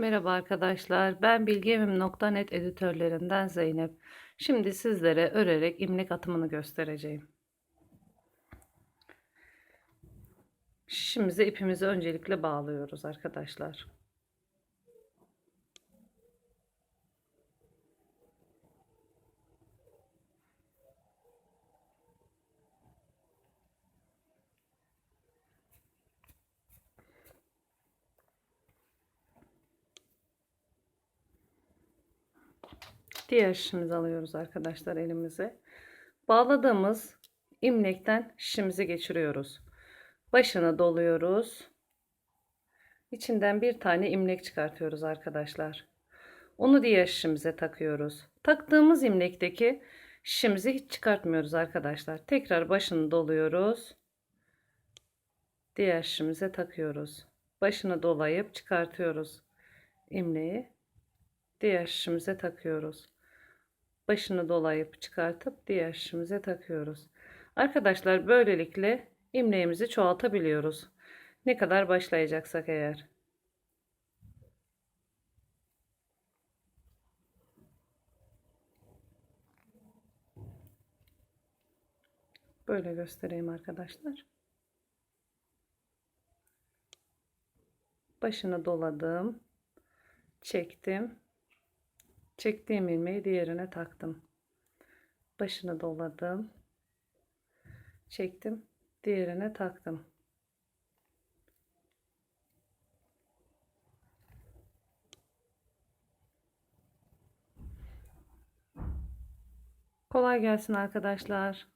Merhaba arkadaşlar. Ben bilgievim.net editörlerinden Zeynep. Şimdi sizlere örerek imlek atımını göstereceğim. Şişimize ipimizi öncelikle bağlıyoruz arkadaşlar. Diğer şişimizi alıyoruz arkadaşlar elimize. Bağladığımız imlekten şişimizi geçiriyoruz. Başını doluyoruz. İçinden bir tane imlek çıkartıyoruz arkadaşlar. Onu diğer şişimize takıyoruz. Taktığımız imlekteki şişimizi hiç çıkartmıyoruz arkadaşlar. Tekrar başını doluyoruz. Diğer şişimize takıyoruz. Başını dolayıp çıkartıyoruz imleği. Diğer şişimize takıyoruz başını dolayıp çıkartıp diğer şişimize takıyoruz. Arkadaşlar böylelikle imleğimizi çoğaltabiliyoruz. Ne kadar başlayacaksak eğer. Böyle göstereyim arkadaşlar. Başını doladım. Çektim. Çektiğim ilmeği diğerine taktım. Başını doladım. Çektim. Diğerine taktım. Kolay gelsin arkadaşlar.